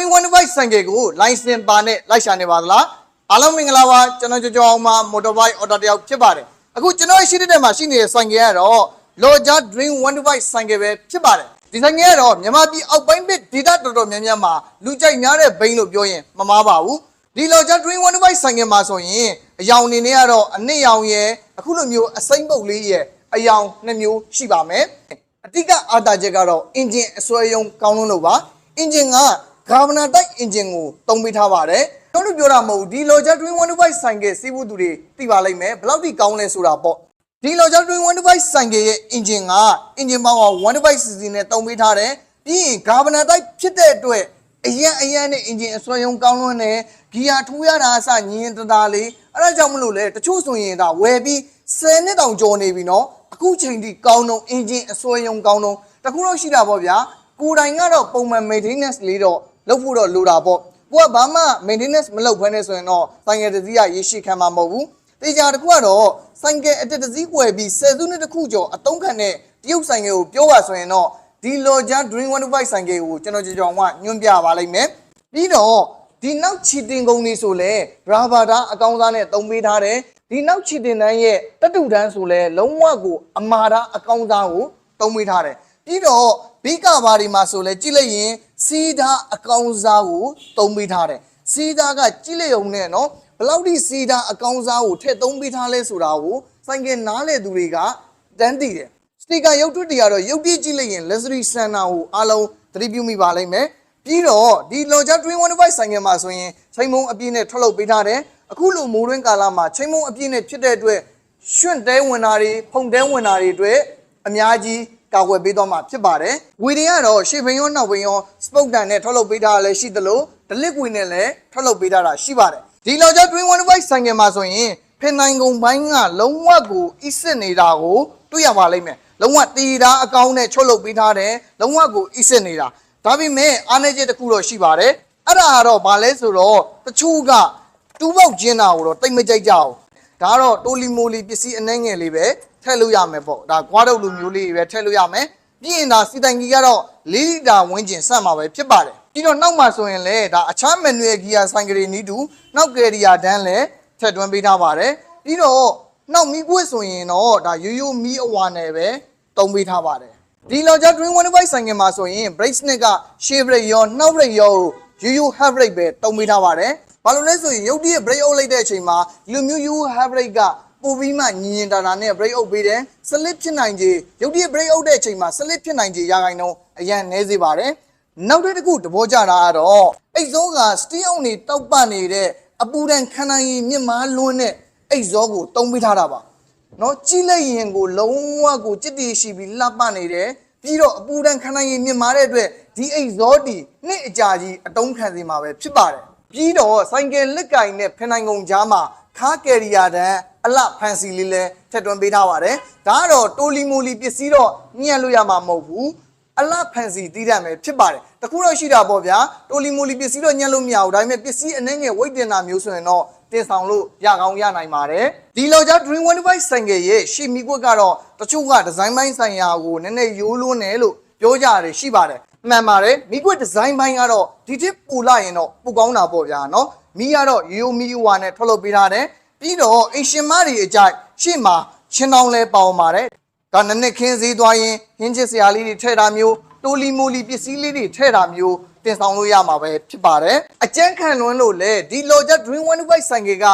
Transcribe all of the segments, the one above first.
Dream 125ဆိုင်ကယ်ကို license ပါနဲ့လိုက်ရှာနေပါသလားအားလုံးမင်္ဂလာပါကျွန်တော်ကြော်ကြော်အောင်မှာ motorbike order တယောက်ဖြစ်ပါတယ်အခုကျွန်တော်ရဲ့ရှိတဲ့မှာရှိနေတဲ့ဆိုင်ကယ်ကတော့ Loja Dream 125ဆိုင်ကယ်ပဲဖြစ်ပါတယ်ဒီဆိုင်ကယ်ကတော့မြန်မာပြည်အောက်ပိုင်းဘက်ဒေသတော်တော်များများမှာလူကြိုက်များတဲ့ဘိန်းလို့ပြောရင်မမှားပါဘူးဒီ Loja Dream 125ဆိုင်ကယ်မှာဆိုရင်အယောင်အနေနဲ့ကတော့အနစ်ရောင်ရဲ့အခုလိုမျိုးအစိမ့်ပုတ်လေးရဲ့အယောင်နှစ်မျိုးရှိပါမယ်အတိကအာတာချက်ကတော့ engine အစွဲယုံကောင်းလုံးလို့ပါ engine က governor type engine ကိုတုံးပေးထားပါတယ်ကျွန်တော်တို့ပြောတာမဟုတ်ဘူးဒီ Loja Twin 125ဆိုင်ကစီးဖို့သူတွေသိပါလိမ့်မယ်ဘယ်လောက်ထိကောင်းလဲဆိုတာပေါ့ဒီ Loja Twin 125ဆိုင်ကရဲ့ engine က engine power 125cc နဲ့တုံးပေးထားတယ်ပြီးရင် governor type ဖြစ်တဲ့အတွက်အရန်အရန်နဲ့ engine အစွဲယုံကောင်းလွန်းတယ်ဂီယာထိုးရတာအစညင်တတာလေးအဲ့ဒါကြောင့်မလို့လေတချို့ဆိုရင်ဒါဝယ်ပြီး10နှစ်တောင်ကျော်နေပြီနော်အခုချိန်ထိကောင်းတော့ engine အစွဲယုံကောင်းတော့တခုတော့ရှိတာပေါ့ဗျာကိုယ်တိုင်ကတော့ပုံမှန် maintenance လေးတော့ လုပ်ဖို့တော့လိုတာပေါ့ကိုကဘာမှ maintenance မလုပ်ဘဲနဲ့ဆိုရင်တော့ဆိုင်ငယ်တစ်စီးကရေရှိခံမှာမဟုတ်ဘူးတေချာတစ်ခုကတော့ဆိုင်ကယ်အတက်တစ်စီးွယ်ပြီး10စုနှစ်တစ်ခုကျော်အတုံးခံတဲ့တရုတ်ဆိုင်ကယ်ကိုပြောပါဆိုရင်တော့ဒီ Loja Dream 125ဆိုင်ကယ်ကိုကျွန်တော်ကြောင်ကညွှန်ပြပါလိမ့်မယ်ပြီးတော့ဒီနောက်ချီတင်ကုန်နေဆိုလဲ rubber ဓာတ်အကောင်းစားနဲ့တုံးပေးထားတယ်ဒီနောက်ချီတင်တန်းရဲ့တတူတန်းဆိုလဲလုံးဝကိုအမာဓာတ်အကောင်းစားကိုတုံးပေးထားတယ်ပြီးတော့ ဘိကဘာဒီမှာဆိုလဲကြည့်လိုက်ရင်စီးဓာတ်အကောင်းစားကိုတုံးပေးထားတယ်စီးဓာတ်ကကြည့်လိုက်ုံနဲ့နော်ဘယ်လောက်ထိစီးဓာတ်အကောင်းစားကိုထည့်သုံးပေးထားလဲဆိုတာကိုစိုင်ကနားလေသူတွေကတန်းတည်တယ်စတီကာရုပ်ထွတ်တွေကတော့ရုပ်ပြည့်ကြည့်လိုက်ရင် luxury center ကိုအားလုံးသတိပြုမိပါလိမ့်မယ်ပြီးတော့ဒီ Loja 315ဆိုင်ကမှာဆိုရင်ချိန်မုံအပြည့်နဲ့ထွက်လုပ်ပေးထားတယ်အခုလိုမိုးတွင်းကာလမှာချိန်မုံအပြည့်နဲ့ဖြစ်တဲ့အတွက်ရွှွန့်တဲဝင်တာတွေဖုန်တဲဝင်တာတွေအတွက်အများကြီး ကာကွယ်ပေးသွားမှာဖြစ်ပါတယ်။ဝီတွေကတော့ရှေ့ဘင်းရောနောက်ဘင်းရောစပုတ်တန်နဲ့ထွက်လုပ်ပေးထားတာလည်းရှိသလိုဒလစ်ဝီနဲ့လည်းထွက်လုပ်ပေးထားတာရှိပါတယ်။ဒီလော်ဂျာ315ဆိုင်ကမှာဆိုရင်ဖင်နိုင်ကုန်ပိုင်းကလုံးဝကိုအစ်စ်နေတာကိုတွေ့ရပါလိမ့်မယ်။လုံးဝတီတာအကောင်းနဲ့ချုပ်လုပ်ပေးထားတယ်။လုံးဝကိုအစ်စ်နေတာ။ဒါပေမဲ့အားနည်းချက်တစ်ခုတော့ရှိပါတယ်။အဲ့ဒါကတော့ဘာလဲဆိုတော့တချို့ကတူးပေါက်ကျင်းတာကိုတော့တိတ်မကြိုက်ကြဘူး။ဒါကတော့တိုလီမိုလီပစ္စည်းအနှဲငယ်လေးပဲ ထည့်လို့ရမယ်ပေါ့ဒါကွာတော့လူမျိုးလေးတွေပဲထည့်လို့ရမယ်ပြီးရင်ဒါစီတိုင်ကြီးကတော့၄လီတာဝန်းကျင်ဆက်မှာပဲဖြစ်ပါတယ်ပြီးတော့နောက်မှာဆိုရင်လည်းဒါအခြားမန်နွယ်ဂီယာဆိုင်ကလေးနီးတူနောက်ကယ်ရီယာဒန်းလည်းထည့်သွင်းပေးထားပါတယ်ပြီးတော့နောက်မီးပွေးဆိုရင်တော့ဒါရိုးရိုးမီးအဝါနဲ့ပဲတုံးပေးထားပါတယ်ဒီလော်ဂျာ Dream 125ဆိုင်ကမှာဆိုရင် brake snake က shave brake ရောနှောက် brake ရောရိုးရိုး half brake ပဲတုံးပေးထားပါတယ်ဘာလို့လဲဆိုရင်ရုပ်တရက် brake အုပ်လိုက်တဲ့အချိန်မှာဒီလိုမျိုးရိုး half brake က ပို့ပြီးမှညင်ညင်တာတာနဲ့ break out ပေးတယ်စလစ်ဖြစ်နိုင်ခြေရုပ်တရက် break out တဲ့အချိန်မှာစလစ်ဖြစ်နိုင်ခြေရာခိုင်နှုန်းအရန်နည်းစေပါတယ်နောက်တစ်ခုသဘောကျတာကတော့အိတ်ဇောကစတီးအောင်နေတောက်ပနေတဲ့အပူဒဏ်ခံနိုင်ရည်မြင့်မားလွန်းတဲ့အိတ်ဇောကိုတုံးပေးထားတာပါနော်ကြီးလိုက်ရင်ကိုလုံးဝကိုကြစ်တီရှိပြီးလှပနေတယ်ပြီးတော့အပူဒဏ်ခံနိုင်ရည်မြင့်မားတဲ့အတွက်ဒီအိတ်ဇောတီနှစ်အကြာကြီးအတုံးခံစီမှာပဲဖြစ်ပါတယ်ပြီးတော့ဆိုင်ကယ်လက်ကင်နဲ့ဖင်နိုင်ကုန်ကြားမှာခါကယ်ရီယာတန်း အလှဖန်စီလေးလဲထက်တွန်းပေးထားပါတယ်ဒါကတော့တိုလီမိုလီပစ္စည်းတော့ညှက်လို့ရမှာမဟုတ်ဘူးအလှဖန်စီတီးတတ်မယ်ဖြစ်ပါတယ်တခုတော့ရှိတာပေါ့ဗျာတိုလီမိုလီပစ္စည်းတော့ညှက်လို့မရဘူးဒါပေမဲ့ပစ္စည်းအနှဲငယ်ဝိတ်တင်တာမျိုးဆိုရင်တော့တင်ဆောင်လို့ရကောင်းရနိုင်ပါတယ်ဒီလောကြ Dream 125ဆိုင်ကရဲ့ရှေ့မီကွက်ကတော့တချို့ကဒီဇိုင်းပိုင်းဆိုင်ရာကိုနည်းနည်းရိုးလွန်းတယ်လို့ပြောကြရတယ်ရှိပါတယ်မှန်ပါတယ်မိကွက်ဒီဇိုင်းပိုင်းကတော့ဒီတစ်ပူလာရင်တော့ပူကောင်းတာပေါ့ဗျာနော်မီးကတော့ရိုးမီးဝါနဲ့ထွက်လုပ်ပေးထားတယ် ပြီးတော့အင်ရှင်မတွေအကြိုက်ရှေ့မှာချင်းတောင်းလဲပေါအောင်ပါတယ်ဒါနနှစ်ခင်းစည်းသွားရင်ဟင်းချစ်စရာလေးတွေထည့်တာမျိုးတိုလီမိုလီပစ္စည်းလေးတွေထည့်တာမျိုးတင်ဆောင်လို့ရမှာပဲဖြစ်ပါတယ်အကျန်းခံလွန်းလို့လေဒီ Loja Dream 125ဆိုင်ကက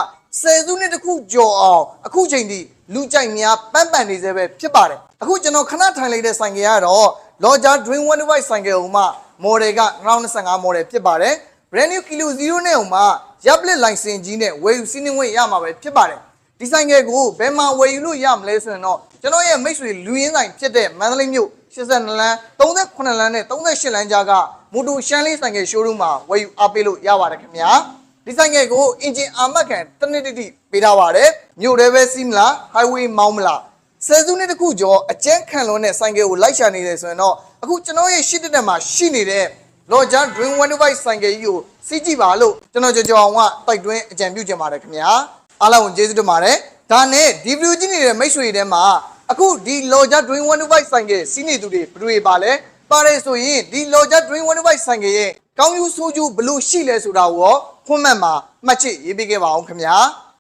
ဆယ်စုနှစ်တခုကြော်အောင်အခုချိန်ထိလူကြိုက်များပန်းပန်နေစေပဲဖြစ်ပါတယ်အခုကျွန်တော်ခဏထိုင်လိုက်တဲ့ဆိုင်ကကတော့ Loja Dream 125ဆိုင်ကဟိုမှ model က2025 model ဖြစ်ပါတယ် brand new kilo 0နဲ့ဟိုမှရပ်လက်လိုင်စင်ကြီးနဲ့ဝယ်ယူစီးနှင်းဝင်ရမှာပဲဖြစ်ပါတယ်ဒီဆိုင်ကယ်ကိုဘယ်မှာဝယ်ယူလို့ရမလဲဆိုရင်တော့ကျွန်တော်ရဲ့မိတ်ဆွေလူရင်းဆိုင်ဖြစ်တဲ့မန္တလေးမြို့82လမ်း38လမ်းနဲ့38လမ်းကြားကမိုတိုရှမ်းလေးဆိုင်ကယ် showroom မှာဝယ်ယူအားပေးလို့ရပါတယ်ခင်ဗျာဒီဆိုင်ကယ်ကိုအင်ဂျင်အာမတ်ခံတစ်နှစ်တိတိပေးထားပါတယ်မြို့ထဲပဲစီးမလား highway မောင်းမလားဆယ်စုနှစ်တခုကျော်အကျန်းခံလွန်တဲ့ဆိုင်ကယ်ကိုလိုက်ရှာနေတယ်ဆိုရင်တော့အခုကျွန်တော်ရဲ့ရှစ်တက်တက်မှာရှိနေတဲ့ Loja Dream 125ဆိုင်ကယ်ကြီးကိုစီးကြည့်ပါလို့ကျွန်တော်ကြော်ကြော်အောင်ကတိုက်တွန်းအကြံပြုချင်ပါတယ်ခင်ဗျာအားလုံးကိုကျေးဇူးတင်ပါတယ်ဒါနဲ့ဒီဗီဒီယိုကြည့်နေတဲ့မိတ်ဆွေတွေထဲမှာအခုဒီ Loja Dream 125ဆိုင်ကယ်စီးနေသူတွေဘယ်တွေပါလဲပါတယ်ဆိုရင်ဒီ Lodger Dream One Bike ဆိုင်ကရဲ့ကောင်းကျိုးဆိုးကျိုးဘလို့ရှိလဲဆိုတာကိုရောခွန်းမှတ်မှာမှတ်ချစ်ရေးပေးခဲ့ပါအောင်ခင်ဗျာ